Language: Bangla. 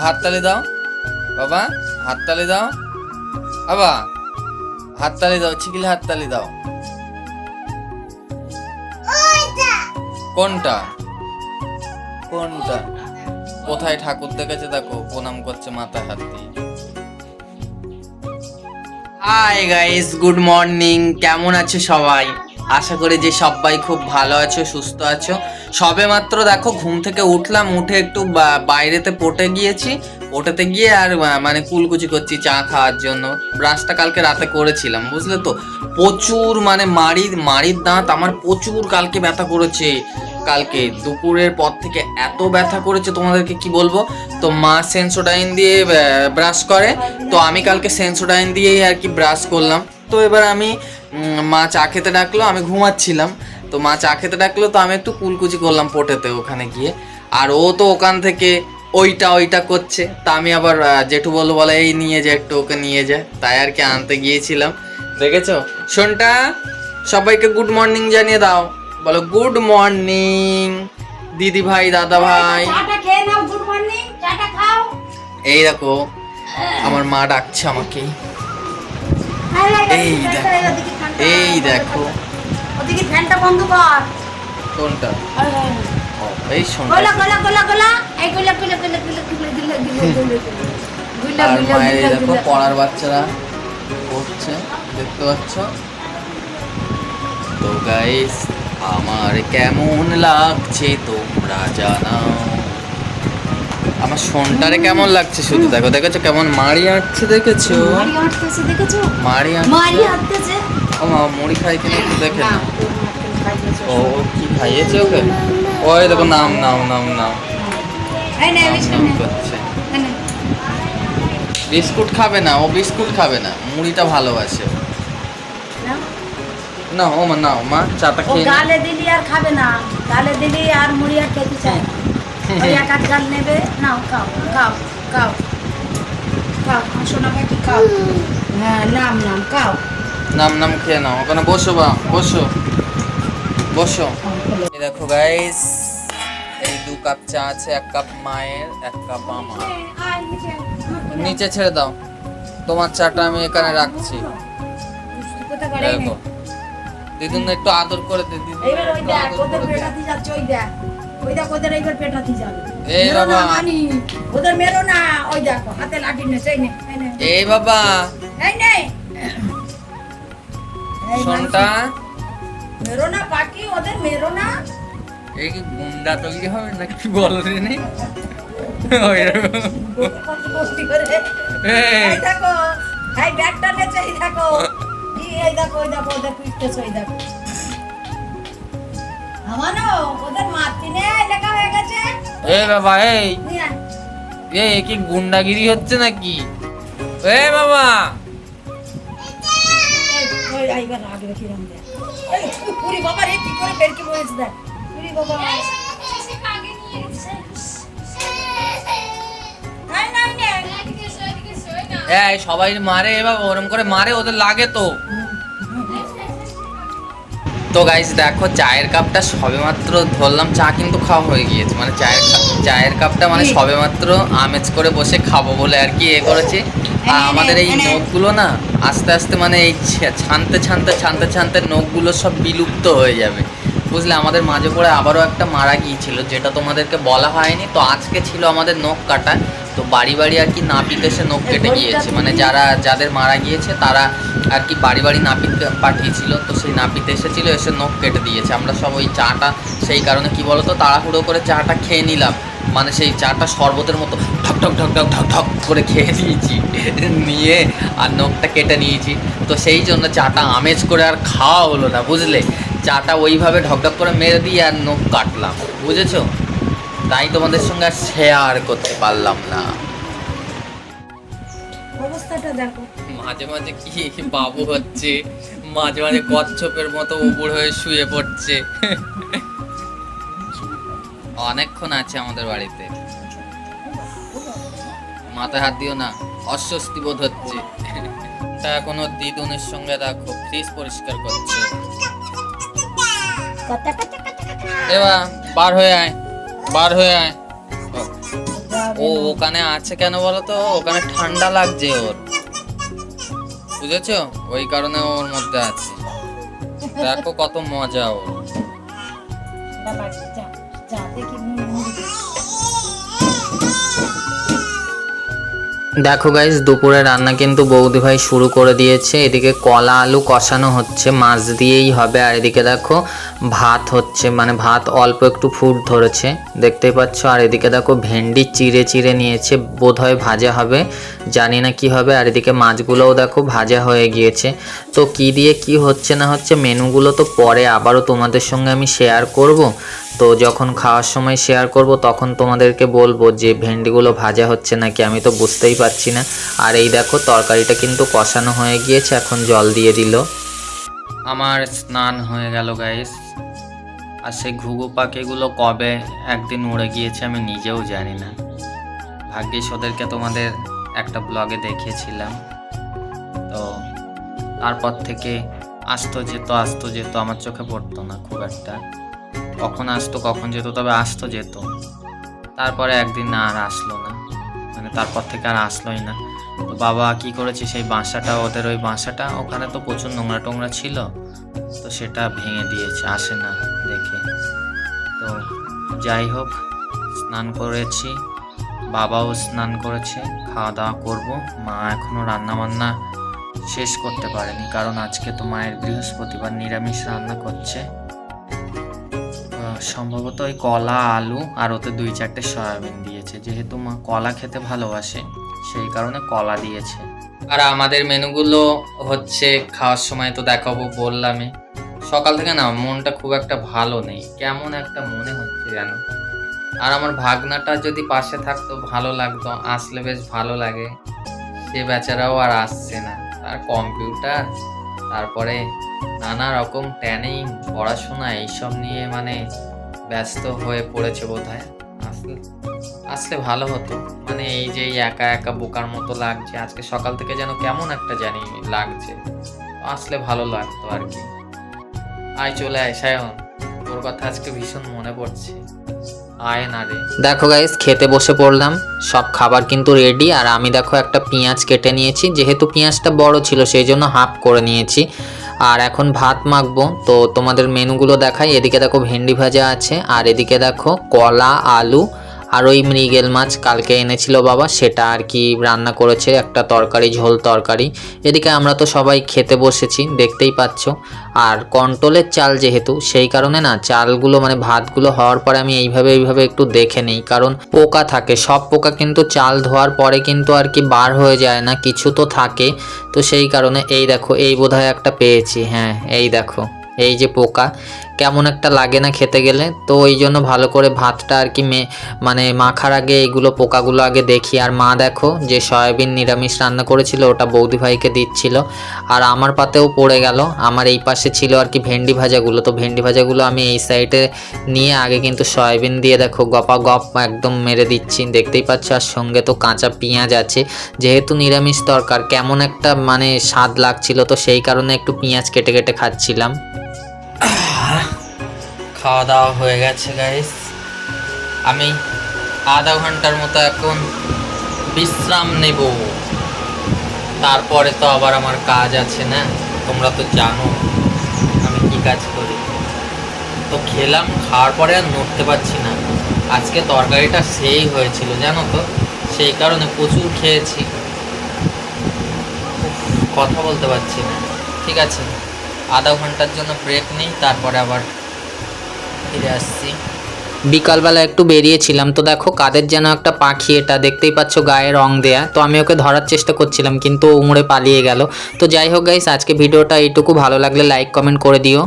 হাততালি দাও। বাবা হাততালি দাও। বাবা হাততালি দাও চিকিলে হাততালি দাও। কোনটা? কোনটা? কোথায় ঠাকুর দেখেছে দেখো প্রণাম করছে মাথা হাত দিয়ে। হাই গাইস গুড মর্নিং কেমন আছো সবাই? আশা করি যে সবাই খুব ভালো আছো সুস্থ আছো। সবে মাত্র দেখো ঘুম থেকে উঠলাম, উঠে একটু বাইরেতে পটে গিয়েছি। পটেতে গিয়ে আর মানে কুলকুচি করছি, চা খাওয়ার জন্য। ব্রাশটা কালকে রাতে করেছিলাম, বুঝলে তো? প্রচুর মানে মাড়ির মাড়ির দাঁত আমার প্রচুর কালকে ব্যথা করেছে। কালকে দুপুরের পর থেকে এত ব্যথা করেছে তোমাদেরকে কি বলব? তো মা সেন্সোডাইন দিয়ে ব্রাশ করে। তো আমি কালকে সেন্সোডাইন দিয়েই আর কি ব্রাশ করলাম। তো এবার আমি মা চা খেতে ডাকলো, আমি ঘুমাচ্ছিলাম। তো মা চা খেতে ডাকলো তো আমি একটু কুলকুচি করলাম পোটেতে ওখানে গিয়ে। আর ও তো ওখান থেকে ওইটা ওইটা করছে। তা আমি আবার জেঠু বলব বলে এই নিয়ে যায় একটু ওকে নিয়ে যায় তাই আর কি আনতে গিয়েছিলাম। দেখেছ? শোনটা সবাইকে গুড মর্নিং জানিয়ে দাও। বলো গুড মর্নিং দিদি ভাই দাদা ভাই এই দেখো আমার মা ডাকছে আমাকে। এই দেখো, এই দেখো। ওদিকে ফ্যানটা বন্ধ কর। কোনটা? এই সময় গলা গলা গলা গলা। এই গলা গলা গলা গলা গলা গলা গোলা আর মায়ের দেখো পড়ার বাচ্চারা পড়ছে দেখতে পাচ্ছ? তো গাইস আমার কেমন লাগছে তোমরা জানাও। আমার শোনটারে কেমন লাগছে শুধু দেখো দেখেছ কেমন মারি আটছে দেখেছ? মারি আটতেছে দেখেছ? মারি আটতেছে। ও মা মুড়ি খাই কিনা একটু দেখে না, না। ও কি খাইয়েছে ওকে? ওই দেখো নাম নাম নাম নাম। করছে বিস্কুট খাবে না ও বিস্কুট খাবে না মুড়িটা ভালোবাসে। না ও মা নাও মা চাটা খেয়ে গালে দিলি আর খাবে না গালে দিলি আর মুড়ি আর খেতে চায় না। ওই এক আধ গাল নেবে নাও খাও খাও খাও খাও সোনা পাখি খাও। হ্যাঁ নাম নাম খাও। নাম নাম খেয়ে নাও। ওখানে বসো বা বসো। বসো। দেখো গাইস এই দু কাপ চা আছে এক কাপ মায়ের এক কাপ আমার। নিচে ছেড়ে দাও। তোমার চাটা আমি এখানে রাখছি। দেখো। দিদুন একটু আদর করে দে দিদুন এইবার একটু আদর করে দে। ওই দেখ। ওদের এইবার পেটাতে যাবে। এই বাবা। ওদের মেরো না। ওই দেখো হাতে লাঠি এই বাবা। এই সোনটা। মেরো না ওদের মেরো না। এই কি গুন্ডা তৈরি হবে বল রে কি গুন্ডাগিরি হচ্ছে নাকি? এ বাবা। ওই আইবার আগে কিরম দেখ পুরি বাবা রে কি করে বের বলেছে দেখ। পুরি বাবা। নাই নাই নাই। এই সবাই মারে এবার ওরম করে মারে ওদের লাগে তো। তো গাইস দেখো চায়ের কাপটা সবেমাত্র ধরলাম চা কিন্তু খাওয়া হয়ে গিয়েছে। মানে চায়ের কাপ চায়ের কাপটা মানে? সবেমাত্র আমেজ করে বসে খাব বলে আর কি এ করেছি। আমাদের এই। নখগুলো না আস্তে আস্তে মানে এই ছানতে ছানতে ছানতে ছানতে নখগুলো সব বিলুপ্ত হয়ে যাবে। বুঝলে? আমাদের মাঝে পড়ে আবারও একটা মারা গিয়েছিল যেটা তোমাদেরকে বলা হয়নি। তো আজকে ছিল আমাদের নখ কাটা। তো বাড়ি বাড়ি আর কি নাপিত এসে নখ কেটে গিয়েছে। মানে যারা যাদের মারা গিয়েছে তারা আর কি বাড়ি বাড়ি নাপিত পাঠিয়েছিল। তো সেই নাপিত এসেছিল এসে নখ কেটে দিয়েছে। আমরা সব ওই চাটা সেই কারণে কি বলতো তাড়াহুড়ো করে চাটা খেয়ে নিলাম। মানে সেই চাটা শরবতের মতো ঠক ঠক ঠক ঠক ঠক ঠক করে খেয়ে নিয়েছি। নিয়ে আর নখটা কেটে নিয়েছি। তো সেই জন্য চাটা আমেজ করে আর খাওয়া হলো না বুঝলে? চাটা ওইভাবে ঢকঢক করে মেরে দিয়ে আর নখ কাটলাম বুঝেছ? তাই তোমাদের সঙ্গে আর শেয়ার করতে পারলাম না। অবস্থাটা দেখো। মাঝে মাঝে কি বাবু হচ্ছে মাঝে মাঝে কচ্ছপের মতো উপর হয়ে শুয়ে পড়ছে। অনেকক্ষণ আছে আমাদের বাড়িতে। মাথায় হাত দিও না, অস্বস্তি বোধ হচ্ছে। তা এখনও দিদুনের সঙ্গে দেখো ফ্রিজ পরিষ্কার করছে। এবার বার হয়ে আয়, বার হয়ে আয়। ও। ওখানে আছে কেন বলো তো ওখানে ঠান্ডা লাগছে ওর। বুঝেছ? ওই কারণে ওর মধ্যে আছে। দেখো কত মজা ওর দেখি গাইজ দুপুরে রান্না কিন্তু বৌদি ভাই শুরু করে দিয়েছে। এদিকে কলা আলু কষানো হচ্ছে, মাছ দিয়েই হবে। আর এদিকে দেখো, ভাত হচ্ছে মানে ভাত অল্প একটু ফুট ধরেছে, দেখতেই পাচ্ছ। আর এদিকে দেখো, ভেন্ডি চিড়ে চিড়ে নিয়েছে, বোধহয় ভাজা হবে। জানি না কি হবে। আর এদিকে মাছগুলোও দেখো, ভাজা হয়ে গিয়েছে। তো কি দিয়ে কি হচ্ছে না হচ্ছে, মেনুগুলো তো পরে আবারও তোমাদের সঙ্গে আমি শেয়ার করব। তো যখন খাওয়ার সময় শেয়ার করব, তখন তোমাদেরকে বলব যে, ভেন্ডিগুলো ভাজা হচ্ছে নাকি আমি তো বুঝতেই পারছি না। আর এই দেখো, তরকারিটা কিন্তু কষানো হয়ে গিয়েছে, এখন জল দিয়ে দিল। আমার স্নান হয়ে গেল গাইস আর সেই ঘুঘু পাখিগুলো কবে একদিন উড়ে গিয়েছে আমি নিজেও জানি না। ভাগ্যিস ওদেরকে তোমাদের একটা ব্লগে দেখিয়েছিলাম। তো তারপর থেকে আসতো যেত আসতো যেত, আমার চোখে পড়তো না খুব একটা। কখন আসতো, কখন যেত, তবে আসতো যেত। তারপরে একদিন না, আর আসলো না। মানে তারপর থেকে আর আসলোই না। তো বাবা কি করেছে, সেই বাসাটা, ওদের ওই বাসাটা, ওখানে তো প্রচুর নোংরা টোংরা ছিল। তো সেটা ভেঙে দিয়েছে, আসে না দেখে। তো যাই হোক, স্নান করেছি। বাবাও স্নান করেছে খাওয়া দাওয়া করব। মা এখনও রান্না বান্না শেষ করতে পারেনি, কারণ আজকে তো মায়ের বৃহস্পতিবার নিরামিষ রান্না করছে। সম্ভবত ওই কলা, আলু আর ওতে দুই চারটে সয়াবিন দিয়েছে। যেহেতু মা কলা খেতে ভালোবাসে, সেই কারণে কলা দিয়েছে। আর আমাদের মেনুগুলো হচ্ছে, খাওয়ার সময় তো দেখাবো বললামই। সকাল থেকে না, মনটা খুব একটা ভালো নেই। কেমন একটা মনে হচ্ছে যেন আর আমার ভাগনাটা যদি পাশে থাকতো, ভালো লাগতো। আসলে বেশ ভালো লাগে। সে বেচারাও আর আসছে না। তার কম্পিউটার, তারপরে নানা রকম ট্যানিং, পড়াশোনা, এইসব নিয়ে মানে ব্যস্ত হয়ে পড়েছে বোধ হয় আসলে আসলে ভালো হতো। মানে এই যে একা একা বোকার মতো লাগছে, আজকে সকাল থেকে যেন কেমন একটা জানি লাগছে। আসলে ভালো লাগতো আর কি। আয় চলে আয়, সায়ন। তোর কথা আজকে ভীষণ মনে পড়ছে। আয় না রে। দেখো গাইস খেতে বসে পড়লাম। সব খাবার কিন্তু রেডি আর আমি দেখো একটা পেঁয়াজ কেটে নিয়েছি। যেহেতু পেঁয়াজটা বড় ছিল, সেই জন্য হাফ করে নিয়েছি। আর এখন ভাত মাখবো। তো তোমাদের মেনুগুলো দেখাই। এদিকে দেখো ভেন্ডি ভাজা আছে, আর এদিকে দেখো কলা, আলু আর ওই মৃগেল মাছ কালকে এনেছিল বাবা, সেটা আর কি রান্না করেছে, একটা তরকারি, ঝোল তরকারি। এদিকে আমরা তো সবাই খেতে বসেছি, দেখতেই পাচ্ছ। আর কন্ট্রোলের চাল যেহেতু, সেই কারণে না চালগুলো মানে ভাতগুলো হওয়ার পরে আমি এইভাবে এইভাবে একটু দেখে নিই। কারণ পোকা থাকে, সব পোকা কিন্তু চাল ধোয়ার পরে কিন্তু আর কি বার হয়ে যায় না, কিছু তো থাকে। তো সেই কারণে এই দেখো, এই বোধহয় একটা পেয়েছি হ্যাঁ এই দেখো, এই যে পোকা। কেমন একটা লাগে না খেতে গেলে। তো ওই জন্য ভালো করে ভাতটা আর কি মানে মাখার আগে এইগুলো পোকাগুলো আগে দেখি। আর মা দেখো যে সয়াবিন নিরামিষ রান্না করেছিল, ওটা বৌদি ভাইকে দিচ্ছিল। আর আমার পাতেও পড়ে গেল। আমার এই পাশে ছিল আর কি ভেন্ডি ভাজাগুলো। তো ভেন্ডি ভাজাগুলো আমি এই সাইডে নিয়ে আগে কিন্তু সয়াবিন দিয়ে দেখো গপা গপ একদম মেরে দিচ্ছি। দেখতেই পাচ্ছ? আর সঙ্গে তো কাঁচা পেঁয়াজ আছে। যেহেতু নিরামিষ তরকার, কেমন একটা মানে স্বাদ লাগছিল, তো সেই কারণে একটু পেঁয়াজ কেটে কেটে খাচ্ছিলাম। খাওয়া দাওয়া হয়ে গেছে গাইস আমি আধা ঘণ্টার মতো এখন বিশ্রাম নেব। তারপরে তো আবার আমার কাজ আছে, না? তোমরা তো জানো আমি কি কাজ করি। তো খেলাম, খাওয়ার পরে আর নড়তে পারছি না। আজকে তরকারিটা সেই হয়েছিল, জানো তো? সেই কারণে প্রচুর খেয়েছি। কথা বলতে পারছি না। ঠিক আছে, আধা ঘণ্টার জন্য ব্রেক নিই, তারপরে আবার ফিরে আসছি। বিকালবেলা একটু বেরিয়েছিলাম, তো দেখো কাদের যেন একটা পাখি এটা, দেখতেই পাচ্ছ গায়ে রং দেয়া। তো আমি ওকে ধরার চেষ্টা করছিলাম, কিন্তু ও উমড়ে পালিয়ে গেল। তো যাই হোক গাইস আজকে ভিডিওটা এইটুকু, ভালো লাগলে লাইক কমেন্ট করে দিও।